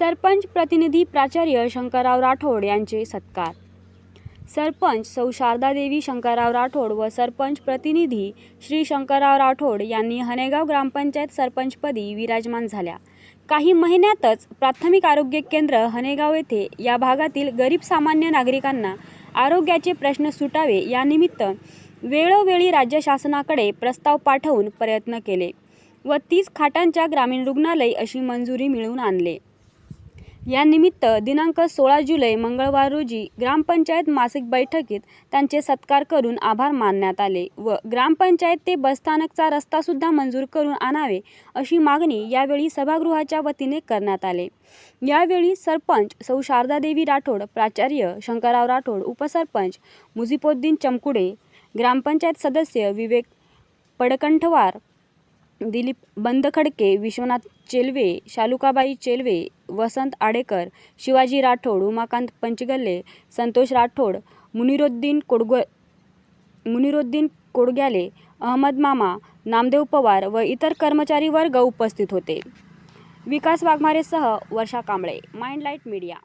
सरपंच प्रतिनिधी प्राचार्य शंकरराव राठोड यांचे सत्कार. सरपंच सौ शारदादेवी शंकरराव राठोड व सरपंच प्रतिनिधी श्री शंकरराव राठोड यांनी हनेगाव ग्रामपंचायत सरपंचपदी विराजमान झाल्या. काही महिन्यातच प्राथमिक आरोग्य केंद्र हनेगाव येथे या भागातील गरीब सामान्य नागरिकांना आरोग्याचे प्रश्न सुटावे यानिमित्त वेळोवेळी राज्य शासनाकडे प्रस्ताव पाठवून प्रयत्न केले व तीस खाटांच्या ग्रामीण रुग्णालय अशी मंजुरी मिळवून आणले. यानिमित्त दिनांक सोळा जुलै मंगळवार रोजी ग्रामपंचायत मासिक बैठकीत त्यांचे सत्कार करून आभार मानण्यात आले व ग्रामपंचायत ते बसस्थानकचा रस्तासुद्धा मंजूर करून आणावे अशी मागणी यावेळी सभागृहाच्या वतीने करण्यात आले. यावेळी सरपंच सौ शारदादेवी राठोड प्राचार्य शंकरराव राठोड उपसरपंच मुझिपोद्दीन चमकुडे ग्रामपंचायत सदस्य विवेक पडकंठवार दिलीप बंदखडके विश्वनाथ चेलवे शालुकाबाई चेलवे वसंत आडेकर शिवाजी राठोड उमाकांत पंचगल्ले संतोष राठोड मुनिरुद्दीन कोडग मुनिरुद्दीन कोडग्याले अहमद मामा नामदेव पवार व इतर कर्मचारी वर्ग उपस्थित होते. विकास वाघमारेसह वर्षा कांबळे माइंडलाईट मीडिया.